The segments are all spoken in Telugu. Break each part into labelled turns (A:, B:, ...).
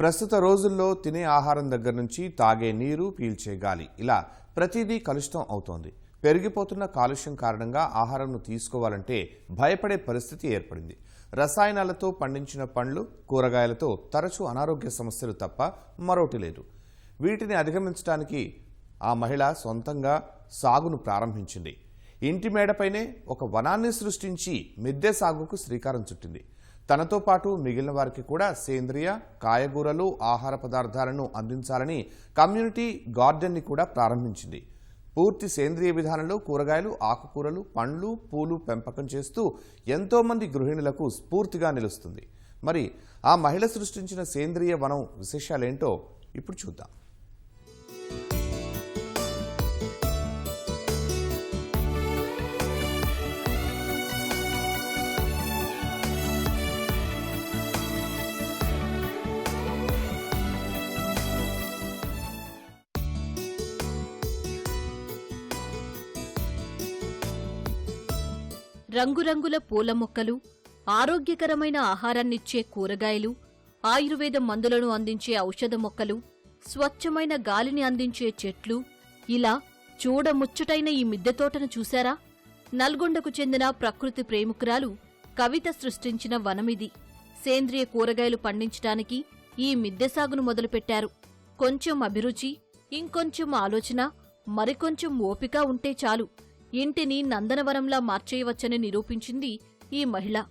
A: ప్రస్తుత రోజుల్లో తినే ఆహారం దగ్గర నుంచి తాగే నీరు పీల్చే గాలి. ఇలా ప్రతిదీ కలుషితం అవుతోంది. పెరిగిపోతున్న కాలుష్యం కారణంగా ఆహారంను తీసుకోవాలంటే భయపడే పరిస్థితి ఏర్పడింది. రసాయనాలతో పండించిన పండ్లు కూరగాయలతో తరచూ అనారోగ్య సమస్యలు తప్ప మరోటి లేదు. వీటిని అధిగమించడానికి ఆ మహిళ సొంతంగా సాగును ప్రారంభించింది. ఇంటి మేడపైనే ఒక వనాన్ని సృష్టించి మిద్దె సాగుకు శ్రీకారం చుట్టింది. తనతో పాటు మిగిలిన వారికి కూడా సేంద్రియ కాయగూరలు ఆహార పదార్థాలను అందించాలని కమ్యూనిటీ గార్డెన్ని కూడా ప్రారంభించింది. పూర్తి సేంద్రియ విధానంలో కూరగాయలు ఆకుకూరలు పండ్లు పూలు పెంపకం చేస్తూ ఎంతోమంది గృహిణులకు స్ఫూర్తిగా నిలుస్తుంది. మరి ఆ మహిళ సృష్టించిన సేంద్రియ వనం విశేషాలేంటో ఇప్పుడు చూద్దాం.
B: రంగురంగుల పూల మొక్కలు ఆరోగ్యకరమైన ఆహారాన్నిచ్చే కూరగాయలు ఆయుర్వేద మందులను అందించే ఔషధ మొక్కలు స్వచ్ఛమైన గాలిని అందించే చెట్లు. ఇలా చూడముచ్చటైన ఈ మిద్దె తోటను చూశారా? నల్గొండకు చెందిన ప్రకృతి ప్రేమికురాలు కవిత సృష్టించిన వనమిది. సేంద్రియ కూరగాయలు పండించటానికి ఈ మిద్దె సాగును మొదలుపెట్టారు. కొంచెం అభిరుచి ఇంకొంచెం ఆలోచన మరికొంచెం ఓపిక ఉంటే చాలు. ఇంటిని నందనవనంలా మార్చేయవచ్చని నిరూపించింది ఈ మహిళ.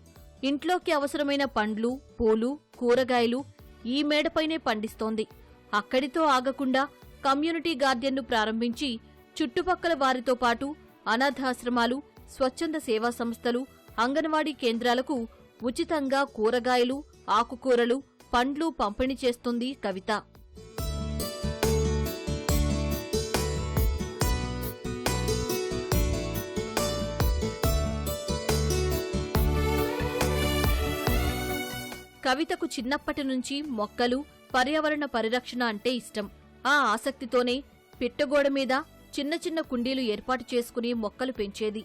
B: ఇంట్లోకి అవసరమైన పండ్లు పూలు కూరగాయలు ఈ మేడపైనే పండిస్తోంది. అక్కడితో ఆగకుండా కమ్యూనిటీ గార్డెన్ను ప్రారంభించి చుట్టుపక్కల వారితో పాటు అనాథాశ్రమాలు స్వచ్ఛంద సేవా సంస్థలు అంగన్వాడీ కేంద్రాలకు ఉచితంగా కూరగాయలు ఆకుకూరలు పండ్లు పంపిణీ చేస్తుంది కవిత. కవితకు చిన్నప్పటి నుంచి మొక్కలు పర్యావరణ పరిరక్షణ అంటే ఇష్టం. ఆ ఆసక్తితోనే పిట్టగోడ మీద చిన్న చిన్న కుండీలు ఏర్పాటు చేసుకుని మొక్కలు పెంచేది.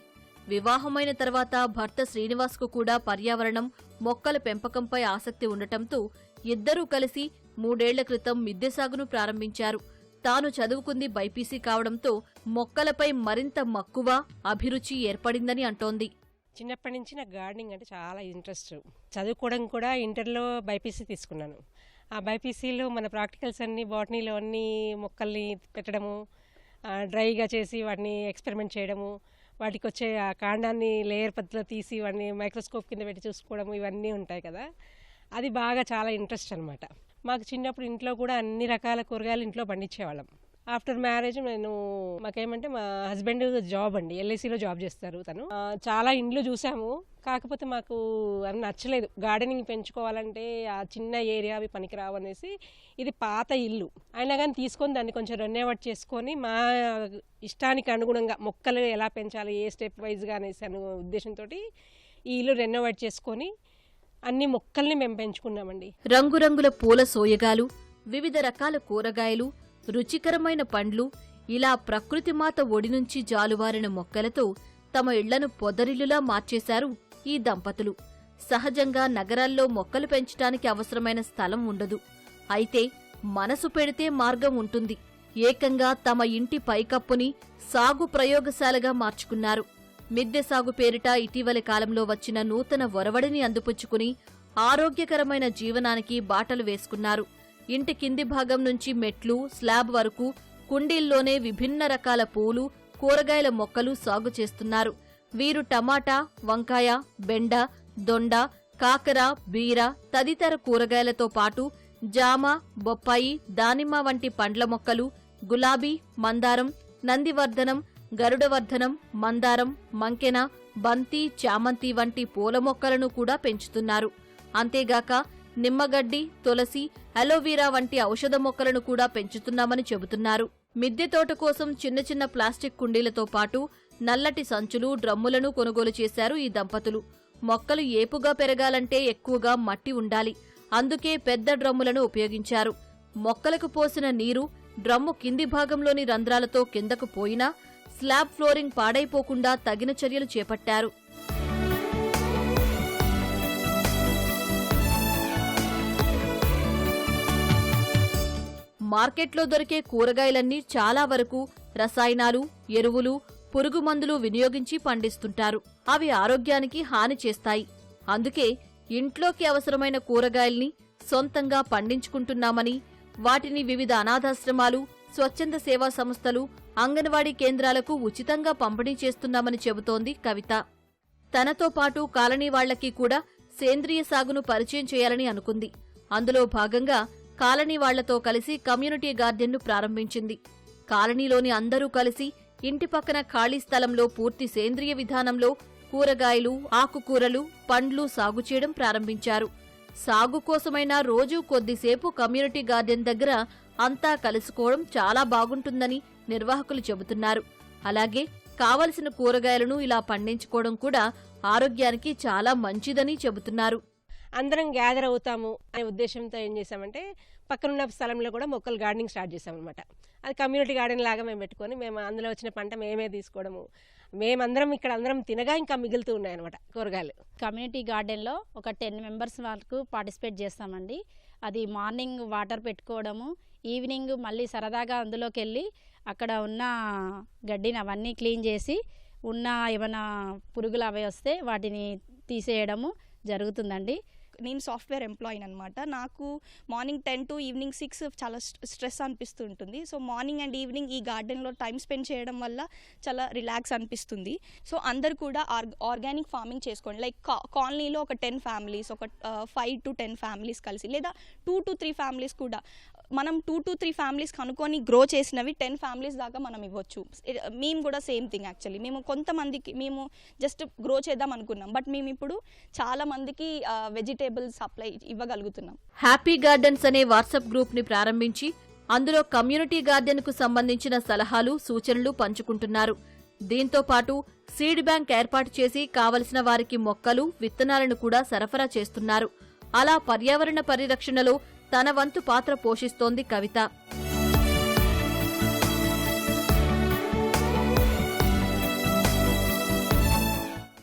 B: వివాహమైన తర్వాత భర్త శ్రీనివాస్కు కూడా పర్యావరణం మొక్కల పెంపకంపై ఆసక్తి ఉండటంతో ఇద్దరూ కలిసి మూడేళ్ళ క్రితం మిద్దె సాగును ప్రారంభించారు. తాను చదువుకుంది బైపీసీ కావడంతో మొక్కలపై మరింత మక్కువ అభిరుచి ఏర్పడిందని అంటోంది.
C: చిన్నప్పటి నుంచి నాకు గార్డెనింగ్ అంటే చాలా ఇంట్రెస్ట్. చదువుకోవడం కూడా ఇంటర్లో బైపీసీ తీసుకున్నాను. ఆ బైపీసీలో మన ప్రాక్టికల్స్ అన్నీ బాటనీలో అన్ని మొక్కల్ని పెట్టడము డ్రైగా చేసి వాటిని ఎక్స్పెరిమెంట్ చేయడము వాటికి వచ్చే ఆ కాండాన్ని లేయర్ పద్ధతిలో తీసి వాటిని మైక్రోస్కోప్ కింద పెట్టి చూసుకోవడం ఇవన్నీ ఉంటాయి కదా. అది బాగా చాలా ఇంట్రెస్ట్ అనమాట మాకు చిన్నప్పుడు ఇంట్లో కూడా అన్ని రకాల కూరగాయలు ఇంట్లో పండించేవాళ్ళం. ఆఫ్టర్ మ్యారేజ్ నేను మాకేమంటే మా హస్బెండ్ జాబ్ అండి ఎల్ఐసిలో జాబ్ చేస్తారు తను. చాలా ఇండ్లు చూసాము. కాకపోతే మాకు అవి నచ్చలేదు. గార్డెనింగ్ పెంచుకోవాలంటే ఆ చిన్న ఏరియా అవి పనికిరావు అనేసి ఇది పాత ఇల్లు. అయినా కానీ తీసుకొని దాన్ని కొంచెం రెన్యువేట్ చేసుకొని మా ఇష్టానికి అనుగుణంగా మొక్కలు ఎలా పెంచాలి ఏ స్టెప్ వైజ్గా అనేసి అను ఉద్దేశంతో ఈ ఇల్లు రెన్యువేట్ చేసుకొని అన్ని మొక్కల్ని మేము పెంచుకున్నామండి.
B: రంగురంగుల పూల సోయగాలు వివిధ రకాల కూరగాయలు రుచికరమైన పండ్లు ఇలా ప్రకృతి మాత ఒడి నుంచి జాలువారిన మొక్కలతో తమ ఇళ్ళను పొదరిల్లులా మార్చేశారు ఈ దంపతులు. సహజంగా నగరాల్లో మొక్కలు పెంచటానికి అవసరమైన స్థలం ఉండదు. అయితే మనసు పెడితే మార్గం ఉంటుంది. ఏకంగా తమ ఇంటి పైకప్పుని సాగు ప్రయోగశాలగా మార్చుకున్నారు. మిద్దె సాగు పేరిట ఇటీవలి కాలంలో వచ్చిన నూతన ఒరవడిని అందిపుచ్చుకుని ఆరోగ్యకరమైన జీవనానికి బాటలు వేసుకున్నారు. ఇంటి కింది భాగం నుంచి మెట్లు స్లాబ్ వరకు కుండీల్లోనే విభిన్న రకాల పూలు కూరగాయల మొక్కలు సాగు చేస్తున్నారు. వీరు టమాటా వంకాయ బెండ దొండ కాకర బీర తదితర కూరగాయలతో పాటు జామ బొప్పాయి దానిమ్మ వంటి పండ్ల మొక్కలు గులాబీ మందారం నందివర్ధనం గరుడవర్ధనం మందారం మంకెన బంతి చామంతి వంటి పూల మొక్కలను కూడా పెంచుతున్నారు. అంతేగాక నిమ్మగడ్డి తులసి అలోవీరా వంటి ఔషధ మొక్కలను కూడా పెంచుతున్నామని చెబుతున్నారు. మిద్దె తోట కోసం చిన్న చిన్న ప్లాస్టిక్ కుండీలతో పాటు నల్లటి సంచులు డ్రమ్ములను కొనుగోలు చేశారు ఈ దంపతులు. మొక్కలు ఏపుగా పెరగాలంటే ఎక్కువగా మట్టి ఉండాలి. అందుకే పెద్ద డ్రమ్ములను ఉపయోగించారు. మొక్కలకు పోసిన నీరు డ్రమ్ము కింది భాగంలోని రంధ్రాలతో కిందకు పోయినా స్లాబ్ ఫ్లోరింగ్ పాడైపోకుండా తగిన చర్యలు చేపట్టారు. మార్కెట్లో దొరికే కూరగాయలన్నీ చాలా వరకు రసాయనాలు ఎరువులు పురుగు మందులు వినియోగించి పండిస్తుంటారు. అవి ఆరోగ్యానికి హాని చేస్తాయి. అందుకే ఇంట్లోకి అవసరమైన కూరగాయల్ని సొంతంగా పండించుకుంటున్నామని వాటిని వివిధ అనాథాశ్రమాలు స్వచ్ఛంద సేవా సంస్థలు అంగన్వాడీ కేంద్రాలకు ఉచితంగా పంపిణీ చేస్తున్నామని చెబుతోంది కవిత. తనతో పాటు కాలనీ వాళ్ళకి కూడా సేంద్రియ సాగును పరిచయం చేయాలని అనుకుంది. అందులో భాగంగా కాలనీ వాళ్ళతో కలిసి కమ్యూనిటీ గార్డెన్ను ప్రారంభించింది. కాలనీలోని అందరూ కలిసి ఇంటి పక్కన ఖాళీ స్థలంలో పూర్తి సేంద్రియ విధానంలో కూరగాయలు ఆకుకూరలు పండ్లు సాగు చేయడం ప్రారంభించారు. సాగు కోసమైనా రోజూ కొద్దిసేపు కమ్యూనిటీ గార్డెన్ దగ్గర అంతా కలుసుకోవడం చాలా బాగుంటుందని నిర్వాహకులు చెబుతున్నారు. అలాగే కావలసిన కూరగాయలను ఇలా పండించుకోవడం కూడా ఆరోగ్యానికి చాలా మంచిదని చెబుతున్నారు.
C: అందరం గ్యాదర్ అవుతాము అనే ఉద్దేశంతో ఏం చేసామంటే పక్కనున్న స్థలంలో కూడా మొక్కలు గార్డెనింగ్ స్టార్ట్ చేసామన్నమాట అది కమ్యూనిటీ గార్డెన్ లాగా మేము పెట్టుకొని మేము అందులో వచ్చిన పంట మేమే తీసుకోవడము. మేమందరం ఇక్కడ అందరం తినగా ఇంకా మిగులుతూ ఉన్నాయన్నమాట కూరగాయలు.
D: కమ్యూనిటీ గార్డెన్లో ఒక టెన్ మెంబర్స్ వరకు పార్టిసిపేట్ చేస్తామండి. అది మార్నింగ్ వాటర్ పెట్టుకోవడము ఈవినింగ్ మళ్ళీ సరదాగా అందులోకి వెళ్ళి అక్కడ ఉన్న గడ్డిని అవన్నీ క్లీన్ చేసి ఉన్న ఏమైనా పురుగులు అవి వస్తే వాటిని తీసేయడము జరుగుతుందండి.
E: నేను సాఫ్ట్వేర్ ఎంప్లాయీని అనమాట నాకు morning ten to evening six చాలా స్ట్రెస్ అనిపిస్తూ ఉంటుంది సో మార్నింగ్ అండ్ ఈవినింగ్ ఈ గార్డెన్లో టైం స్పెండ్ చేయడం వల్ల చాలా రిలాక్స్ అనిపిస్తుంది. సో అందరు కూడా ఆర్ ఆర్గానిక్ ఫార్మింగ్ చేసుకోండి. లైక్ కాలనీలో ఒక టెన్ ఫ్యామిలీస్ ఒక ఫైవ్ టు టెన్ ఫ్యామిలీస్ కలిసి లేదా టూ టు త్రీ ఫ్యామిలీస్ కూడా మనం టూ టు త్రీ ఫ్యామిలీస్ కనుక్కొని గ్రో చేసినవి టెన్ ఫ్యామిలీస్ దాకా మనం ఇవ్వచ్చు. మేము కూడా సేమ్ థింగ్ యాక్చువల్లీ మేము కొంతమందికి మేము జస్ట్ గ్రో చేద్దాం అనుకున్నాం. బట్ మేము ఇప్పుడు చాలా మందికి వెజిటేబుల్స్ సప్లై ఇవ్వగలుగుతున్నాం.
B: హ్యాపీ గార్డెన్స్ అనే వాట్సాప్ గ్రూప్ని ప్రారంభించి అందులో కమ్యూనిటీ గార్డెన్కు సంబంధించిన సలహాలు సూచనలు పంచుకుంటున్నారు. దీంతో పాటు సీడ్ బ్యాంక్ ఏర్పాటు చేసి కావలసిన వారికి మొక్కలు విత్తనాలను కూడా సరఫరా చేస్తున్నారు. అలా పర్యావరణ పరిరక్షణలో తన వంతు పాత్ర పోషిస్తోంది కవిత.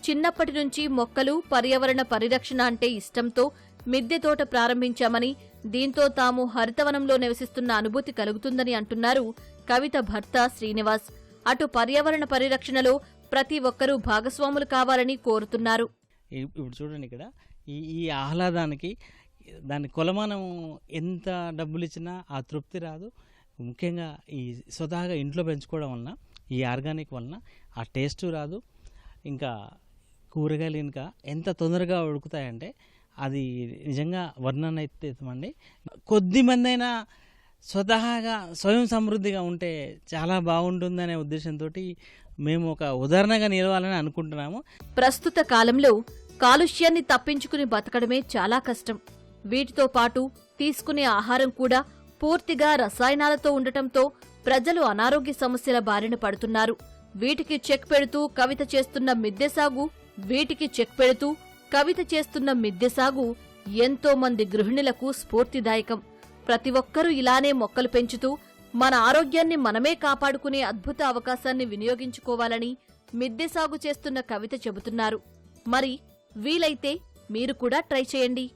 B: చిన్నప్పటి నుంచి మొక్కలు పర్యావరణ పరిరక్షణ అంటే ఇష్టంతో మిద్దె తోట ప్రారంభించామని దీంతో తాము హరితవనంలో నివసిస్తున్న అనుభూతి కలుగుతుందని అంటున్నారు కవిత భర్త శ్రీనివాస్. అటు పర్యావరణ పరిరక్షణలో ప్రతి ఒక్కరూ భాగస్వాములు కావాలని కోరుతున్నారు.
F: ఇప్పుడు చూడండి ఇక్కడ. ఈ ఈ ఆహ్లాదానికి దాని కొలమానం ఎంత డబ్బులు ఇచ్చినా ఆ తృప్తి రాదు. ముఖ్యంగా ఈ స్వతహాగా ఇంట్లో పెంచుకోవడం వలన ఈ ఆర్గానిక్ వలన ఆ టేస్ట్ రాదు. ఇంకా కూరగాయలు ఇంకా ఎంత తొందరగా ఉడుకుతాయంటే అది నిజంగా వర్ణనైతేమండి కొద్ది మంది అయినా స్వతహాగా స్వయం సమృద్ధిగా ఉంటే చాలా బాగుంటుందనే ఉద్దేశంతో మేము ఒక ఉదాహరణగా నిలవాలని అనుకుంటున్నాము.
B: ప్రస్తుత కాలంలో కాలుష్యాన్ని తప్పించుకుని బతకడమే చాలా కష్టం. వీటితో పాటు తీసుకునే ఆహారం కూడా పూర్తిగా రసాయనాలతో ఉండటంతో ప్రజలు అనారోగ్య సమస్యల బారిన పడుతున్నారు. వీటికి చెక్ పెడుతూ కవిత చేస్తున్న మిద్దె సాగు వీటికి చెక్ పెడుతూ కవిత చేస్తున్న మిద్దె సాగు ఎంతో మంది గృహిణులకు స్ఫూర్తిదాయకం. ప్రతి ఒక్కరూ ఇలానే మొక్కలు పెంచుతూ మన ఆరోగ్యాన్ని మనమే కాపాడుకునే అద్భుత అవకాశాన్ని వినియోగించుకోవాలని మిద్దె సాగు చేస్తున్న కవిత చెబుతున్నారు. మరి వీలైతే మీరు కూడా ట్రై చేయండి.